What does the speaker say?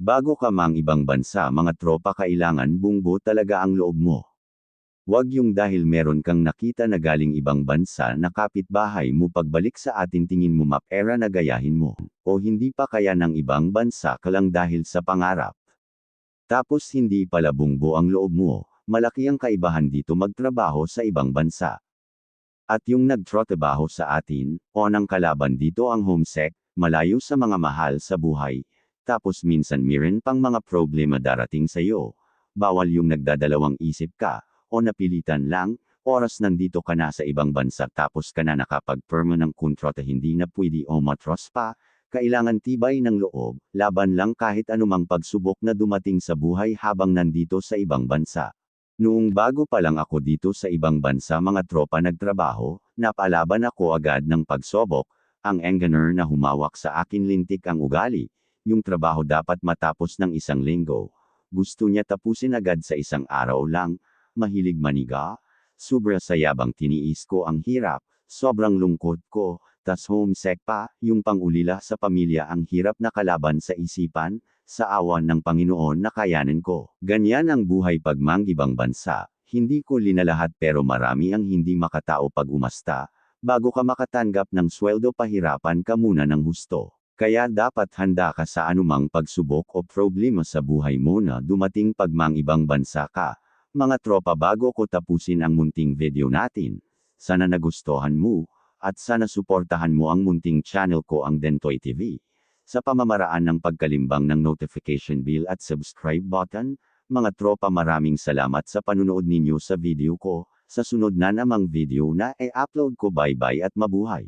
Bago ka mang ibang bansa mga tropa kailangan bunggo talaga ang loob mo. Huwag yung dahil meron kang nakita na galing ibang bansa na kapitbahay mo pagbalik sa atin tingin mo mapera na gayahin mo, o hindi pa kaya ng ibang bansa ka lang dahil sa pangarap. Tapos hindi pala bunggo ang loob mo, malaki ang kaibahan dito magtrabaho sa ibang bansa. At yung nagtrabaho sa atin, o ng kalaban dito ang homesick, malayo sa mga mahal sa buhay, tapos minsan miren pang mga problema darating sa iyo. Bawal yung nagdadalawang isip ka, o napilitan lang, oras nandito ka na sa ibang bansa tapos ka na nakapag-perma ng kontrata hindi na pwede o matros pa, kailangan tibay ng loob, laban lang kahit anumang pagsubok na dumating sa buhay habang nandito sa ibang bansa. Noong bago pa lang ako dito sa ibang bansa mga tropa nagtrabaho, napalaban ako agad ng pagsubok, ang engineer na humawak sa akin lintik ang ugali, yung trabaho dapat matapos ng isang linggo. Gusto niya tapusin agad sa isang araw lang, mahilig maniga, sobra sa yabang tiniis ko ang hirap, sobrang lungkot ko, tas homesick pa, yung pangulila sa pamilya ang hirap na kalaban sa isipan, sa awan ng Panginoon na kayanin ko. Ganyan ang buhay pag ibang bansa, hindi ko linalahat pero marami ang hindi makatao pag umasta, bago ka makatanggap ng sweldo pahirapan ka muna ng husto. Kaya dapat handa ka sa anumang pagsubok o problema sa buhay mo na dumating pag ibang bansa ka. Mga tropa bago ko tapusin ang munting video natin, sana nagustuhan mo, at sana suportahan mo ang munting channel ko ang Dentoy TV. Sa pamamaraan ng pagkalimbang ng notification bell at subscribe button, mga tropa maraming salamat sa panunood ninyo sa video ko, sa sunod na namang video na e-upload ko bye bye at mabuhay.